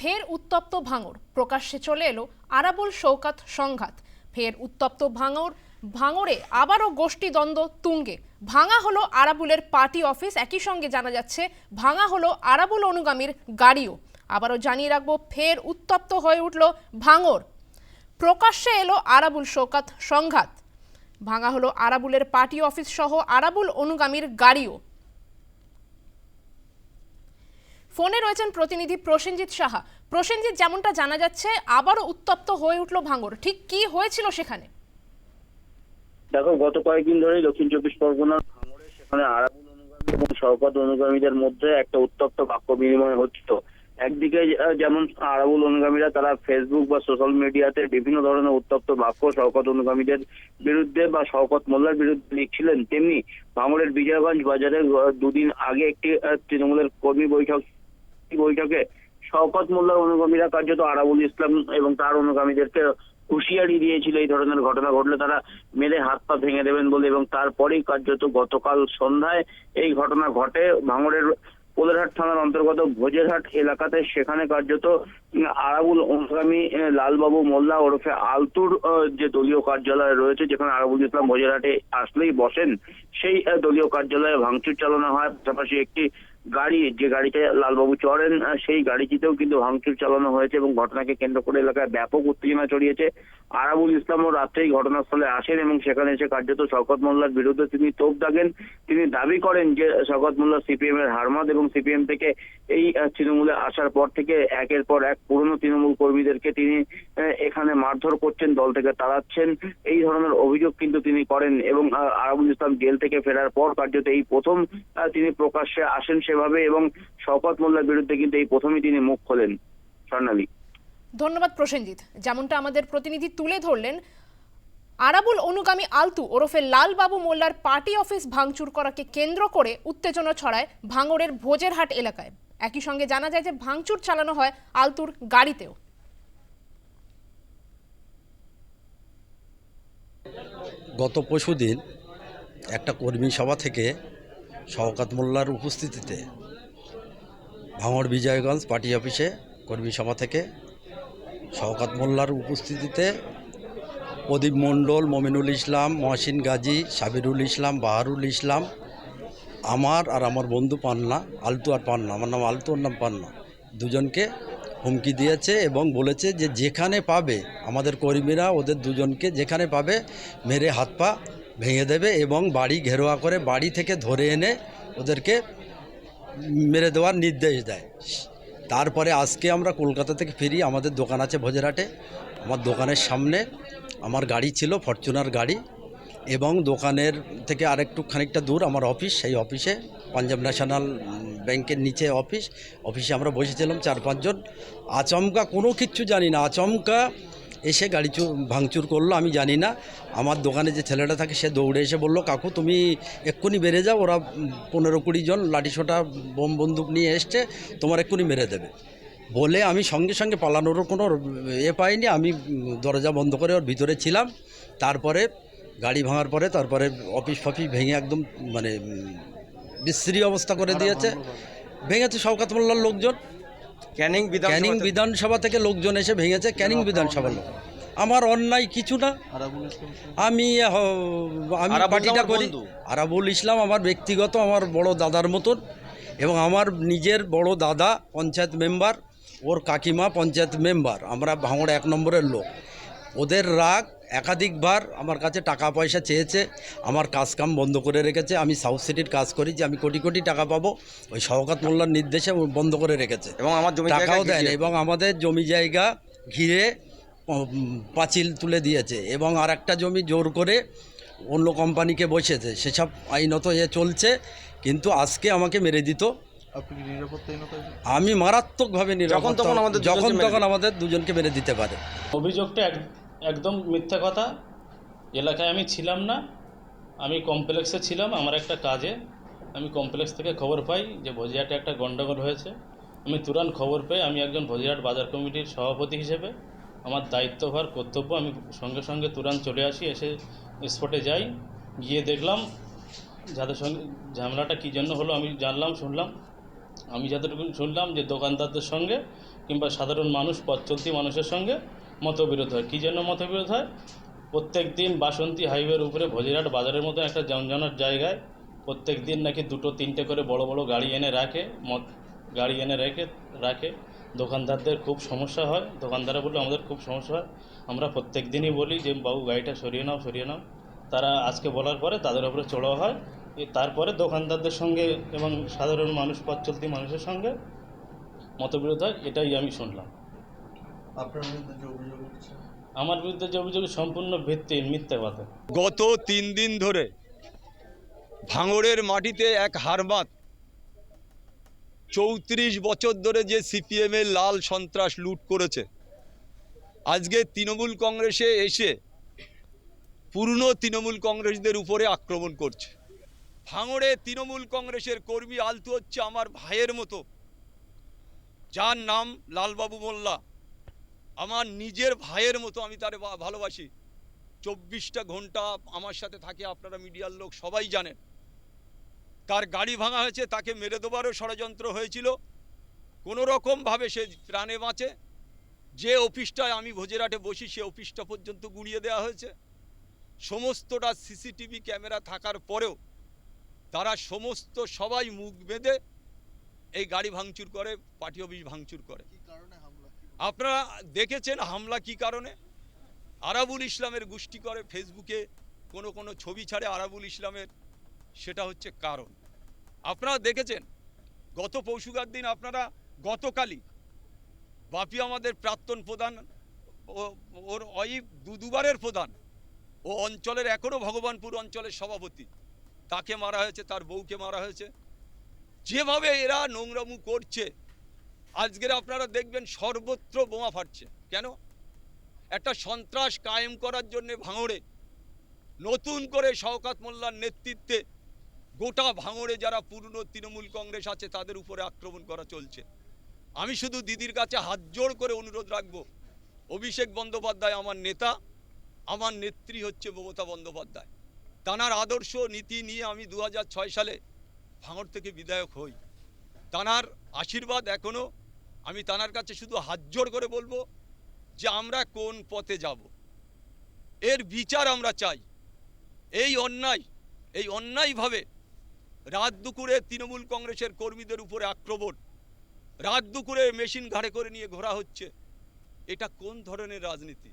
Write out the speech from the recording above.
ফের উত্তপ্ত ভাঙর। প্রকাশ্যে চলে এলো আরাবুল শৌকাত সংঘাত। ফের উত্তপ্ত ভাঙর, ভাঙরে আবারও গোষ্ঠী দ্বন্দ্ব তুঙ্গে। ভাঙা হলো আরাবুলের পার্টি অফিস, একই সঙ্গে জানা যাচ্ছে ভাঙা হলো আরাবুল অনুগামীর গাড়িও। আবারও জানিয়ে রাখব, ফের উত্তপ্ত হয়ে উঠল ভাঙর। প্রকাশ্যে এলো আরাবুল শৌকাত সংঘাত। ভাঙা হলো আরাবুলের পার্টি অফিস সহ আরাবুল অনুগামীর গাড়িও। ফোনে রয়েছেন প্রতিনিধি প্রসেনজিৎ সাহা। প্রসেনজিৎ, যেমনটা জানা যাচ্ছে, আবারও উত্তপ্ত হয়ে উঠল ভাঙর ঠিক কি হয়েছিল সেখানে? দেখো, গত কয়েকদিন ধরে দক্ষিণ চব্বিশ পরগনার ভাঙড়ে, সেখানে আরাবুল অনুগামী এবং শওকত অনুগামীদের মধ্যে একটা উত্তপ্ত বাক্য বিনিময় হচ্ছিল। একদিকে যেমন আরাবুল অনুগামীরা তারা ফেসবুক বা সোশ্যাল মিডিয়াতে বিভিন্ন ধরনের উত্তপ্ত বাক্য শওকত অনুগামীদের বিরুদ্ধে বা শওকত মোল্লার বিরুদ্ধে লিখছিলেন। তেমনি ভাঙড়ের বিজয়গঞ্জ বাজারে দুদিন আগে একটি তৃণমূলের কর্মী বৈঠক বৈঠকে শওকত মোল্লার অনুগামীরা কার্যত আরাবুল ইসলাম এবং তার অনুগামীদেরকে হুঁশিয়ারি দিয়েছিল এই ধরনের ঘটনা ঘটলে তারা মেরে হাত পা ভেঙে দেবেন বলে এবং তারপরেই কার্যত গতকাল সন্ধ্যায় এই ঘটনা ঘটে। ভাঙড়ের কোলেরহাট থানার অন্তর্গত ভোজেরহাট এলাকাতে সেখানে কার্যত আরাবুল অনুগামী লালবাবু মোল্লা ওরফে আলতুর যে দলীয় কার্যালয় রয়েছে যেখানে আরাবুল ইসলাম ভোজেরহাটে আসলেই বসেন, সেই দলীয় কার্যালয়ে ভাঙচুর চালানো হয়। পাশাপাশি একটি গাড়ি, যে গাড়িতে লালবাবু চড়েন সেই গাড়িটিতেও কিন্তু ভাঙচুর চালানো হয়েছে এবং ঘটনাকে কেন্দ্র করে এলাকায় ব্যাপক উত্তেজনা ছড়িয়েছে। আরাবুল ইসলামও রাত্রেই ঘটনাস্থলে আসেন এবং সেখানে এসে কার্যত শওকত মোল্লার বিরুদ্ধে তিনি তোপ দাগেন। তিনি দাবি করেন যে, শওকত মোল্লা সিপিএম এর হারমাদ এবং সিপিএম থেকে এই তৃণমূলে আসার পর থেকে একের পর এক পুরনো তৃণমূল কর্মীদেরকে তিনি এখানে মারধর করছেন, দল থেকে তাড়াচ্ছেন। এই ধরনের অভিযোগ কিন্তু তিনি করেন এবং আরাবুল ইসলাম জেল থেকে ফেরার পর কার্যত এই প্রথম তিনি প্রকাশ্যে আসেন সেভাবে এবং শওকত মোল্লার বিরুদ্ধে কিন্তু এই প্রথমই তিনি মুখ খোলেন স্বর্ণালী। ধন্যবাদ প্রসেনজিৎ। যেমনটা আমাদের প্রতিনিধি তুলে ধরলেন আরাবুল অনুগামী আলতু ওরফে লালবাবু মোল্লার পার্টি অফিস ভাঙচুর করাকে কেন্দ্র করে উত্তেজনা ছড়ায় ভাঙড়ের ভোজেরহাট এলাকায়। একই সঙ্গে জানা যায় যে ভাঙচুর চালানো হয় আলতুর গাড়িতেও। গত পরশু দিন একটা কর্মী সভা থেকে শওকাত মোল্লার উপস্থিতিতে ভাঙড় বিজয়গঞ্জ পার্টি অফিসে কর্মী সভা থেকে শওকাত মোল্লার উপস্থিতিতে প্রদীপ মণ্ডল, মমিনুল ইসলাম, মহসিন গাজী, সাবিরুল ইসলাম, বাহারুল ইসলাম, আমার আর আমার বন্ধু পান্না, আলতু আর পান্না, আমার নাম আলতু নাম পান্না, দুজনকে হুমকি দিয়েছে এবং বলেছে যে যেখানে পাবে আমাদের কর্মীরা, ওদের দুজনকে যেখানে পাবে মেরে হাত পা ভেঙে দেবে এবং বাড়ি ঘেরোয়া করে বাড়ি থেকে ধরে এনে ওদেরকে মেরে দেওয়ার নির্দেশ দেয়। তারপরে আজকে আমরা কলকাতা থেকে ফিরি, আমাদের দোকান আছে ভোজেরহাটে। আমার দোকানের সামনে আমার গাড়ি ছিল, ফরচুনার গাড়ি এবং দোকানের থেকে আরেকটু খানিকটা দূর আমার অফিস, সেই অফিসে পাঞ্জাব ন্যাশনাল ব্যাংকের নিচে অফিস। অফিসে আমরা বসেছিলাম চার পাঁচজন। আচমকা কোনো কিচ্ছু জানি না, আচমকা এসে গাড়ি চুর ভাঙচুর করল আমি জানি না। আমার দোকানে যে ছেলেটা থাকে সে দৌড়ে এসে বলল কাকু তুমি এক্ষুনি বেড়ে যাও ওরা পনেরো কুড়ি জন লাঠিসোঁটা বোম বন্দুক নিয়ে এসছে তোমার এক্ষুনি মেরে দেবে। বলে আমি সঙ্গে সঙ্গে পালানোরও কোনো এ পাইনি আমি দরজা বন্ধ করে ওর ভিতরে ছিলাম। তারপরে গাড়ি ভাঙার পরে তারপরে অফিস ফফিস ভেঙে একদম মানে বিশ্রী অবস্থা করে দিয়েছে। ভেঙেছে শওকাত মোল্লার লোকজন। ক্যানিং বিধানসভা ক্যানিং বিধানসভা থেকে লোকজন এসে ভেঙেছে ক্যানিং বিধানসভার লোক। আমার অন্যায় কিছু না। আমি আমি পার্টিটা করি। আরাবুল ইসলাম আমার ব্যক্তিগত আমার বড় দাদার মতন এবং আমার নিজের বড় দাদা পঞ্চায়েত মেম্বার ওর কাকিমা পঞ্চায়েত মেম্বার। আমরা ভাঙড় এক নম্বরের লোক। ওদের রাগ একাধিকবার আমার কাছে টাকা পয়সা চেয়েছে আমার কাজ কাম বন্ধ করে রেখেছে আমি সাউথ সিটির কাজ করি যে আমি কোটি কোটি টাকা পাবো ওই শওকাত মোল্লার নির্দেশে বন্ধ করে রেখেছে। এবং আমার জমি টাকাও দেয় না এবং আমাদের জমি জায়গা ঘিরে পাঁচিল তুলে দিয়েছে এবং আর একটা জমি জোর করে অন্য কোম্পানিকে বসেছে সেসব আইনত এ চলছে কিন্তু আজকে আমাকে মেরে দিত। আমি মারাত্মকভাবে যখন তখন আমাদের দুজনকে মেরে দিতে। পারে। অভিযোগটা একদম মিথ্যা কথা। এলাকায় আমি ছিলাম না। আমি কমপ্লেক্সে ছিলাম, আমার একটা কাজে। আমি কমপ্লেক্স থেকে খবর পাই যে ভোজিয়াটে একটা গণ্ডগোল হয়েছে। আমি তুরান খবর পেয়ে আমি একজন ভোজিয়াট বাজার কমিটির সভাপতি হিসেবে আমার দায়িত্বভার কর্তব্য আমি সঙ্গে সঙ্গে তুরান চলে আসি, এসে স্পটে যাই। গিয়ে দেখলাম যাদের সঙ্গে ঝামেলাটা কী জন্য হলো আমি জানলাম, শুনলাম। আমি যতটুকু শুনলাম যে দোকানদারদের সঙ্গে কিংবা সাধারণ মানুষ পথ চলতি মানুষের সঙ্গে মতবিরোধ হয়। কী জন্য মতবিরোধ হয়? প্রত্যেক দিন বাসন্তী হাইওয়ের উপরে ভজিরহাট বাজারের মতো একটা জমজমাট জায়গায় প্রত্যেক দিন নাকি দুটো, তিনটে করে বড় বড় গাড়ি এনে রাখে, মদ গাড়ি এনে রেখে, রাখে। দোকানদারদের খুব সমস্যা হয়। দোকানদাররা বললে, আমাদের খুব সমস্যা হয়। আমরা প্রত্যেক দিনই বলি যে, বাবু, গাড়িটা সরিয়ে নাও সরিয়ে নাও। তারা আজকে বলার পরে তাদের উপরে চড়াও হয়। তারপরে দোকানদারদের সঙ্গে এবং সাধারণ মানুষ, পথ চলতি মানুষের সঙ্গে মতবিরোধ হয়। এটাই আমি শুনলাম। আপনার বিরুদ্ধে যে অভিযোগ উঠছে? আমার বিরুদ্ধে যে অভিযোগ সম্পূর্ণ ভিত্তিহীন মিথ্যে কথা। গত তিন দিন ধরে ভাঙড়ের মাটিতে এক হারমাত চৌত্রিশ বছর ধরে যে সিপিএমের লাল সন্ত্রাস লুট করেছে। আজকে তৃণমূল কংগ্রেসে এসে পুরনো তৃণমূল কংগ্রেসদের উপরে আক্রমণ করছে। ভাঙড়ে তৃণমূল কংগ্রেসের কর্মী আলতু হচ্ছে আমার ভাইয়ের মতো। যার নাম লালবাবু মোল্লা। আমার নিজের ভাইয়ের মতো আমি তারে ভালোবাসি। চব্বিশটা ঘণ্টা আমার সাথে থাকে, আপনারা মিডিয়ার লোক সবাই জানেন। তার গাড়ি ভাঙা হয়েছে তাকে মেরে দেবারও ষড়যন্ত্র হয়েছিল। কোনো রকমভাবে সে প্রাণে বাঁচে। যে অফিসটায় আমি ভোজেরাটে বসি, সে অফিসটা পর্যন্ত গুঁড়িয়ে দেওয়া হয়েছে। সমস্তটা সিসিটিভি ক্যামেরা থাকার পরেও তারা সমস্ত সবাই মুখ বেঁধে এই গাড়ি ভাঙচুর করে, পার্টি অফিস ভাঙচুর করে। আপনারা দেখেছেন হামলা কি কারণে? আরাবুল ইসলামের গোষ্ঠী করে ফেসবুকে কোনো কোনো ছবি ছাড়ে আরাবুল ইসলামের, সেটা হচ্ছে কারণ। আপনারা দেখেছেন, গত পৌষুকার দিন আপনারা গতকালই বাপি আমাদের প্রাক্তন প্রধান ওর অইব দু দুবারের প্রধান ও অঞ্চলের এখনও ভগবানপুর অঞ্চলের সভাপতি। তাকে মারা হয়েছে, তার বউকে মারা হয়েছে। যেভাবে এরা নোংরামু করছে আজকের আপনারা দেখবেন সর্বত্র বোমা ফাটছে। কেন? একটা সন্ত্রাস কায়েম করার জন্য ভাঙড়ে, নতুন করে শওকাত মোল্লার নেতৃত্বে গোটা ভাঙড়ে যারা পুরনো তৃণমূল কংগ্রেস আছে, তাদের উপরে আক্রমণ করা চলছে। আমি শুধু দিদির কাছে হাত জোড় করে অনুরোধ রাখব, অভিষেক বন্দ্যোপাধ্যায় আমার নেতা, আমার নেত্রী হচ্ছে মমতা বন্দ্যোপাধ্যায়। তানার আদর্শ নীতি নিয়ে আমি দু হাজার ছয় সালে ভাঙড় থেকে বিধায়ক হই। তানার আশীর্বাদ এখনও আমি তানার কাছে শুধু হাত জোড় করে বলব যে আমরা কোন পথে যাব। এর বিচার আমরা চাই। এই অন্যায়, এই অন্যায়ভাবে রাত দুপুরে তৃণমূল কংগ্রেসের কর্মীদের উপরে আক্রমণ, রাত দুপুরে মেশিন ঘাড়ে করে নিয়ে ঘোরা হচ্ছে, এটা কোন ধরনের রাজনীতি?